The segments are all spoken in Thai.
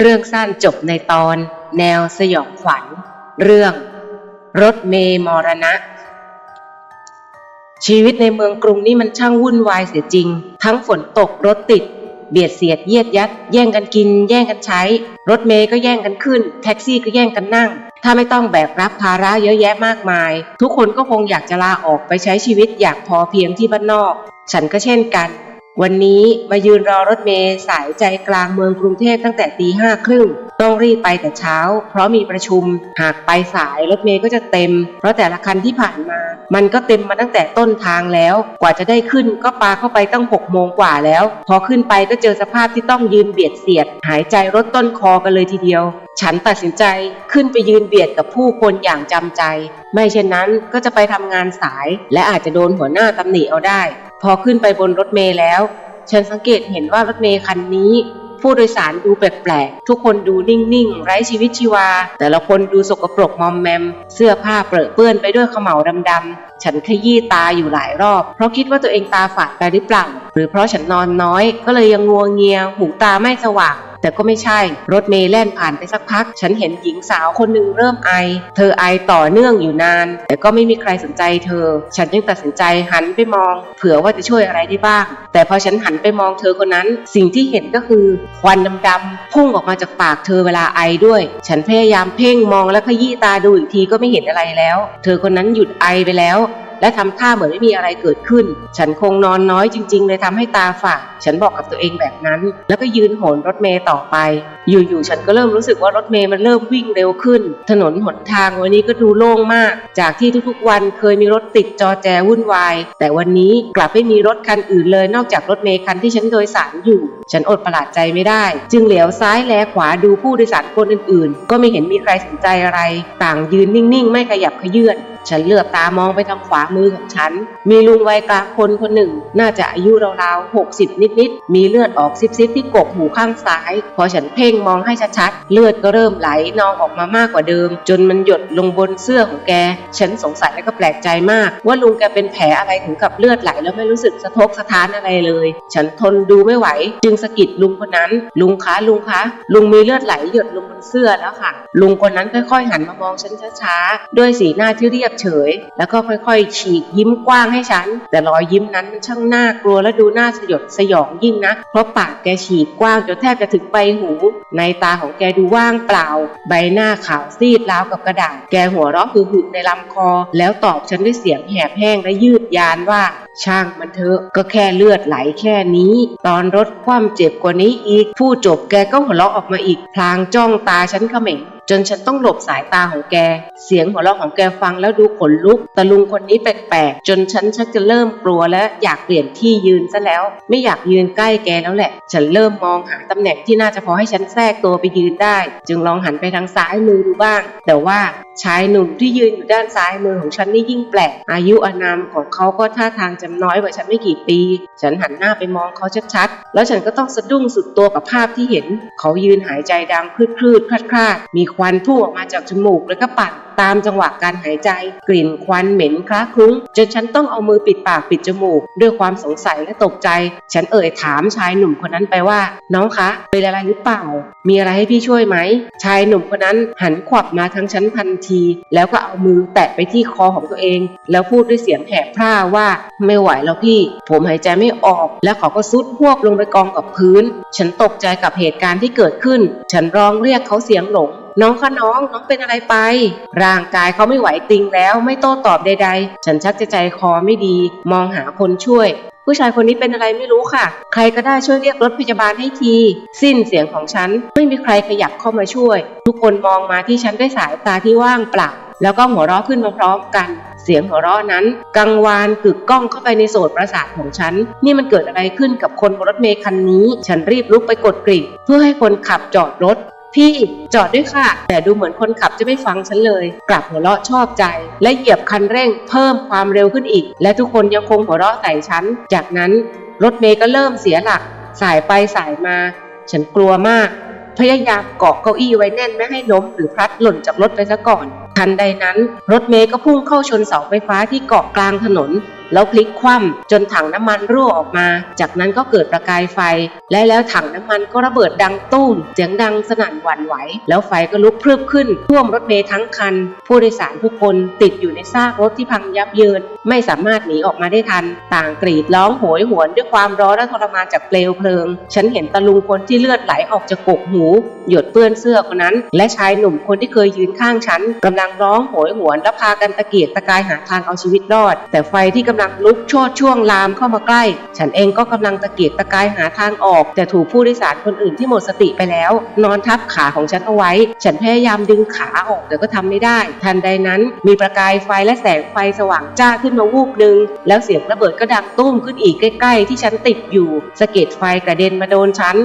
เรื่องสั้นจบในตอนแนวสยองขวัญ เรื่อง รถเมย์มรณะ ชีวิตในเมืองกรุงนี่มันช่างวุ่นวายเสียจริง ทั้งฝนตกรถติด เบียดเสียดเยียดยัด แย่งกันกิน แย่งกันใช้ รถเมย์ก็แย่งกันขึ้น แท็กซี่ก็แย่งกันนั่ง ถ้าไม่ต้องแบกรับภาระเยอะแยะมากมาย ทุกคนก็คงอยากจะลาออกไปใช้ชีวิตอย่างพอเพียงที่บ้านนอก ฉันก็เช่นกัน วันนี้มายืนรอรถเมล์สายใจกลางเมืองกรุงเทพตั้งแต่ตีห้าครึ่งต้องรีบไปแต่เช้า เพราะมีประชุม หากไปสายรถเมล์ก็จะเต็ม เพราะแต่ละคันที่ผ่านมา มันก็เต็มมาตั้งแต่ต้นทางแล้ว กว่าจะได้ขึ้นก็ปาเข้าไปตั้งหกโมงกว่าแล้ว พอขึ้นไปก็เจอสภาพที่ต้องยืนเบียดเสียด หายใจรถต้นคอกันเลยทีเดียว ฉันตัดสินใจขึ้นไปยืนเบียดกับผู้คนอย่างจำใจ ไม่เช่นนั้นก็จะไปทำงานสาย และอาจจะโดนหัวหน้าตำหนิเอาได้ พอขึ้นไปบนรถเมล์แล้ว ฉันสังเกตเห็นว่ารถเมล์คันนี้ ผู้โดยสารดูแปลกๆ ทุกคนดูนิ่งๆ ไร้ชีวิตชีวา แต่ละคนดูสกปรกมอมแมม เสื้อผ้าเปรอะเปื้อนไปด้วยขมเหลาดำๆ ฉันขยี้ตาอยู่หลายรอบ เพราะคิดว่าตัวเองตาฝาดไปหรือเปล่า หรือเพราะฉันนอนน้อย ก็เลยยังงัวเงีย หูตาไม่สว่าง แต่ก็ไม่ใช่ รถเมล์แล่นผ่านไปสักพัก ฉันเห็นหญิงสาวคนหนึ่งเริ่มไอ เธอไอต่อเนื่องอยู่นาน แต่ก็ไม่มีใครสนใจเธอ ฉันจึงตัดสินใจหันไปมอง เผื่อว่าจะช่วยอะไรได้บ้าง แต่พอฉันหันไปมองเธอคนนั้น สิ่งที่เห็นก็คือควันดำๆพุ่งออกมาจากปากเธอเวลาไอด้วย ฉันพยายามเพ่งมองและขยี้ตาดูอีกทีก็ไม่เห็นอะไรแล้ว เธอคนนั้นหยุดไอไปแล้วและทำท่าเหมือนไม่มีอะไรเกิดขึ้น ฉันคงนอนน้อยจริง ๆ เลยทำให้ตาฝาดฉันบอกกับตัวเองแบบนั้น แล้วก็ยืนโหนรถเมย์ต่อไป อยู่ๆฉันก็เริ่มรู้สึกว่ารถเมย์มันเริ่มวิ่งเร็วขึ้น ถนนหนทางวันนี้ก็ดูโล่งมาก จากที่ทุกๆวันเคยมีรถติดจอแจวุ่นวาย แต่วันนี้กลับไม่มีรถคันอื่นเลยนอกจากรถเมย์คันที่ฉันโดยสารอยู่ ฉันอดประหลาดใจไม่ได้ จึงเหลียวซ้ายแลขวาดูผู้โดยสารคนอื่นๆ ก็ไม่เห็นมีใครสนใจอะไร ต่างยืนนิ่งๆ ไม่ขยับขยื่น ฉันเหลือบตามองไปทางขวามือของฉัน มีลุงวัยกลางคนคนหนึ่ง น่าจะอายุราวๆ60นิดๆ มีเลือดออกซิบๆที่กกหูข้างซ้าย พอฉันเพ่งมองให้ชัดๆ เลือดก็เริ่มไหลนองออกมามากกว่าเดิม จนมันหยดลงบนเสื้อของแก ฉันสงสัยและก็แปลกใจมาก ว่าลุงแกเป็นแผลอะไรถึงกับเลือดไหลแล้วไม่รู้สึกสะทกสะท้านอะไรเลย ฉันทนดูไม่ไหว จึงสะกิดลุงคนนั้น ลุงคะลุงคะ ลุงมีเลือดไหลหยดลงบนเสื้อแล้วค่ะ ลุงคนนั้นค่อยๆหันมามองฉันช้าๆ ด้วยสีหน้าที่เรียบเฉย แล้วก็ค่อยๆ ฉีกยิ้มกว้างให้ฉัน แต่รอยยิ้มนั้นมันช่างน่ากลัวและดูน่าสยดสยองยิ่งนะ เพราะปากแกฉีกกว้างจนแทบจะถึงใบหู ในตาของแกดูว่างเปล่า ใบหน้าขาวซีดราวกับกระดาษ แกหัวเราะคือหึในลำคอ แล้วตอบฉันด้วยเสียงแหบแห้งและยืดยานว่าช่างมันเถอะก็แค่เลือดไหลแค่นี้ ตอนรถคว่ำเจ็บกว่านี้อีก ผู้จบแกก็หัวเราะออกมาอีก พลางจ้องตาฉันเขม็งจนฉันต้องหลบสายตาของแก เสียงหัวเราะของแกฟังแล้วดูขนลุก ตะลุงคนนี้แปลกๆ จนฉันชักจะเริ่มกลัวและอยากเปลี่ยนที่ยืนซะแล้ว ไม่อยากยืนใกล้แกแล้วแหละ ฉันเริ่มมองหาตำแหน่งที่น่าจะพอให้ฉันแทรกตัวไปยืนได้ จึงลองหันไปทางซ้ายมือดูบ้าง แต่ว่าชายหนุ่มที่ยืนอยู่ด้านซ้ายมือของฉันนี่ยิ่งแปลก อายุอานามของเขาก็ท่าทางจำน้อยกว่าฉันไม่กี่ปี ฉันหันหน้าไปมองเขาชัดๆ แล้วฉันก็ต้องสะดุ้งสุดตัวกับภาพที่เห็น เขายืนหายใจดังคลืดๆคลาดๆมีควันพุ่งออกมาจากจมูกแล้วก็ปากตามจังหวะการหายใจ กลิ่นควันเหม็นคล้าคลุ้งจนฉันต้องเอามือปิดปากปิดจมูก ด้วยความสงสัยและตกใจ ฉันเอ่ยถามชายหนุ่มคนนั้นไปว่า น้องคะเป็นอะไรหรือเปล่า มีอะไรให้พี่ช่วยไหม ชายหนุ่มคนนั้นหันขวับมาทางฉันทันที แล้วก็เอามือแตะไปที่คอของตัวเอง แล้วพูดด้วยเสียงแหบพร่าว่าไม่ไหวแล้วพี่ ผมหายใจไม่ออก แล้วเขาก็ซุดหวบลงไปกองกับพื้น ฉันตกใจกับเหตุการณ์ที่เกิดขึ้น ฉันร้องเรียกเขาเสียงหลง น้องคะน้องน้องเป็นอะไรไป ร่างกายเขาไม่ไหวติงแล้วไม่โต้ตอบใดๆ ฉันชักจะใจคอไม่ดี มองหาคนช่วย ผู้ชายคนนี้เป็นอะไรไม่รู้ค่ะ ใครก็ได้ช่วยเรียกรถพยาบาลให้ที สิ้นเสียงของฉัน ไม่มีใครขยับเข้ามาช่วย ทุกคนมองมาที่ฉันด้วยสายตาที่ว่างเปล่าแล้วก็หัวเราะขึ้นมาพร้อมกัน เสียงหัวเราะนั้น กังวานกึกก้องเข้าไปในโสตประสาทของฉัน นี่มันเกิดอะไรขึ้นกับคนบนรถเมล์คันนี้ ฉันรีบลุกไปกดกริ่งเพื่อให้คนขับจอดรถ พี่จอดด้วยค่ะ แต่ดูเหมือนคนขับจะไม่ฟังฉันเลย กลับหัวเราะชอบใจ และเหยียบคันเร่งเพิ่มความเร็วขึ้นอีก และทุกคนยังคงหัวเราะใส่ฉัน จากนั้นรถเมย์ก็เริ่มเสียหลัก สายไปสายมา ฉันกลัวมาก พยายามเกาะเก้าอี้ไว้แน่นไม่ให้ล้มหรือพลัดหล่นจากรถไปซะก่อน ทันใดนั้น รถเมย์ก็พุ่งเข้าชนเสาไฟฟ้าที่เกาะกลางถนน แล้วพลิกคว่ำจนถังน้ำมันรั่วออกมา จากนั้นก็เกิดประกายไฟ และแล้วถังน้ำมันก็ระเบิดดังตุ้มเสียงดังสนั่นหวั่นไหว แล้วไฟก็ลุกพรึบขึ้น ท่วมรถเมล์ทั้งคัน ผู้โดยสารทุกคนติดอยู่ในซากรถที่พังยับเยิน ไม่สามารถหนีออกมาได้ทัน ต่างกรีดร้องโหยหวนด้วยความร้อนและทรมานจากเปลวเพลิง ฉันเห็นตะลุงคนที่เลือดไหลออกจากกกหู หยดเปื้อนเสื้อคนนั้น และชายหนุ่มคนที่เคยยืนข้างฉันกำลังร้องโหยหวนและพากันตะเกียกตะกายหาทางเอาชีวิตรอด แต่ไฟที่กำลังลุกโชดช่วงลามเข้ามาใกล้ ฉันเองก็กำลังตะเกียกตะกายหาทางออก แต่ถูกผู้โดยสารคนอื่นที่หมดสติไปแล้ว นอนทับขาของฉันเอาไว้ ฉันพยายามดึงขาออกแต่ก็ทำไม่ได้ ทันใดนั้น มีประกายไฟและแสงไฟสว่างจ้าขึ้นมาวูบหนึ่งแล้วเสียงระเบิดก็ดังตุ้มขึ้นอีกใกล้ ๆ ที่ฉันติดอยู่สะเก็ดไฟกระเด็นมาโดนฉัน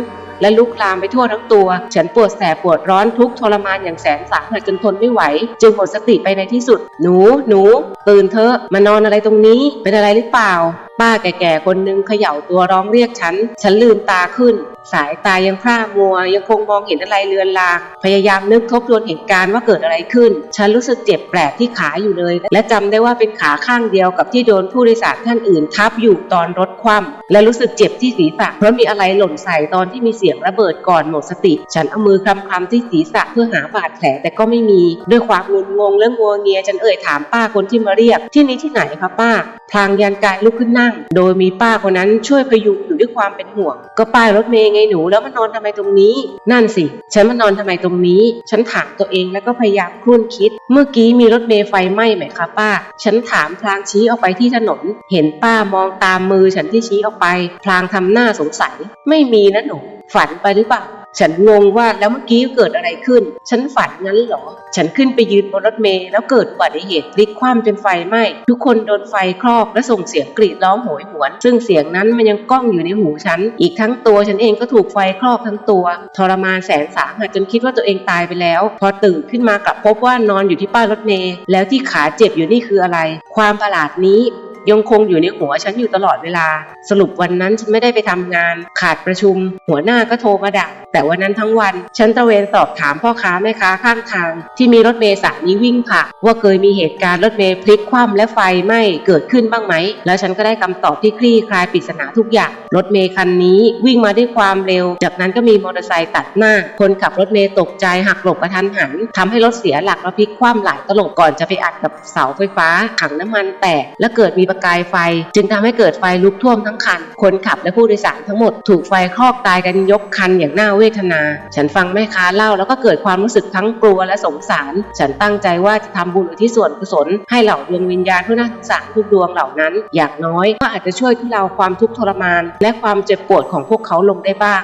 และลุกลามไปทั่วทั้งตัว ฉันปวดแสบปวดร้อนทุกทรมานอย่างแสนสาหัสจนทนไม่ไหว จึงหมดสติไปในที่สุด หนู หนู ตื่นเถอะ มานอนอะไรตรงนี้ เป็นอะไรหรือเปล่า ป้าแก่ๆคนหนึ่งเขย่าตัวร้องเรียกฉัน ฉันลืมตาขึ้น สายตายังพร่ามัว ยังคงมองเห็นอะไรเลือนลาง พยายามนึกทบทวนเหตุการณ์ว่าเกิดอะไรขึ้น ฉันรู้สึกเจ็บแปลกที่ขาอยู่เลย และจำได้ว่าเป็นขาข้างเดียวกับที่โดนผู้โดยสารท่านอื่นทับอยู่ตอนรถคว่ำและรู้สึกเจ็บที่ศีรษะเพราะมีอะไรหล่นใส่ตอนที่มีเสียงระเบิดก่อนหมดสติ ฉันเอามือคลำๆที่ศีรษะเพื่อหาบาดแผลแต่ก็ไม่มี ด้วยความงุนงงและงัวเงียฉันเอ่ยถามป้าคนที่มาเรียก ที่นี้ที่ไหนคะป้าพลางยันกายลุกขึ้นนั่งโดยมีป้าคนนั้นช่วยพยุงอยู่ด้วยความเป็นห่วง ก็ป้ายรถเมย์ไงหนูแล้วมานอนทำไมตรงนี้ นั่นสิ ฉันมานอนทำไมตรงนี้ ฉันถามตัวเองแล้วก็พยายามครุ่นคิด เมื่อกี้มีรถเมย์ไฟไหม้ไหมคะป้า ฉันถามพลางชี้ออกไปที่ถนน เห็นป้ามองตามมือฉันที่ชี้ออกไป พลางทำหน้าสงสัย ไม่มีนะหนู ฝันไปหรือเปล่า ฉันงงว่าแล้วเมื่อกี้เกิดอะไรขึ้น ฉันฝันงั้นเหรอ ฉันขึ้นไปยืนบนรถเมล์แล้วเกิดอุบัติเหตุพลิกคว่ำจนไฟไหม้ทุกคนโดนไฟคลอกและส่งเสียงกรีดร้องโหยหวน ซึ่งเสียงนั้นมันยังก้องอยู่ในหูฉัน อีกทั้งตัวฉันเองก็ถูกไฟคลอกทั้งตัว ทรมานแสนสาหัสจนคิดว่าตัวเองตายไปแล้ว พอตื่นขึ้นมากลับพบว่านอนอยู่ที่ป้ายรถเมล์แล้วที่ขาเจ็บอยู่นี่คืออะไร ความประหลาดนี้ ยังคงอยู่ในหัวฉันอยู่ตลอดเวลา สรุปวันนั้นฉันไม่ได้ไปทำงาน ขาดประชุม หัวหน้าก็โทรมาด่าแต่วันนั้นทั้งวัน ฉันตระเวนสอบถามพ่อค้าแม่ค้าข้างทาง ที่มีรถเมล์สายนี้วิ่งผ่านว่าเคยมีเหตุการณ์รถเมล์พลิกคว่ำและไฟไหม้เกิดขึ้นบ้างไหม แล้วฉันก็ได้คำตอบที่คลี่คลายปริศนาทุกอย่าง รถเมล์คันนี้วิ่งมาด้วยความเร็ว จากนั้นก็มีมอเตอร์ไซค์ตัดหน้า คนขับรถเมล์ตกใจหักหลบกระทันหันทำให้รถเสียหลักแล้วพลิกคว่ำหลายตลบก่อนจะไปอัดกับเสาไฟฟ้าถังน้ำมันแตกและเกิดมีประกายไฟ จึงทำให้เกิดไฟลุกท่วมทั้งคัน คนขับและผู้โดยสารทั้งหมดถูกไฟคลอกตายกันยกคันอย่างน่าเวทนา ฉันฟังแม่ค้าเล่าแล้วก็เกิดความรู้สึกทั้งกลัวและสงสาร ฉันตั้งใจว่าจะทำบุญอุทิศส่วนกุศลให้เหล่าดวงวิญญาณผู้น่าสงสารทุกดวงเหล่านั้น อย่างน้อยก็อาจจะช่วยทุเลาความทุกข์ทรมาน และความเจ็บปวดของพวกเขาลงได้บ้าง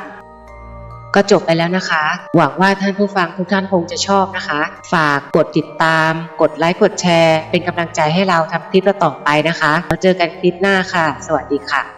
ก็จบไปแล้วนะคะ หวังว่าท่านผู้ฟังทุกท่านคงจะชอบนะคะ ฝากกดติดตาม กดไลค์กดแชร์ เป็นกำลังใจให้เราทำคลิปต่อไปนะคะแล้วเจอกันคลิปหน้าค่ะ สวัสดีค่ะ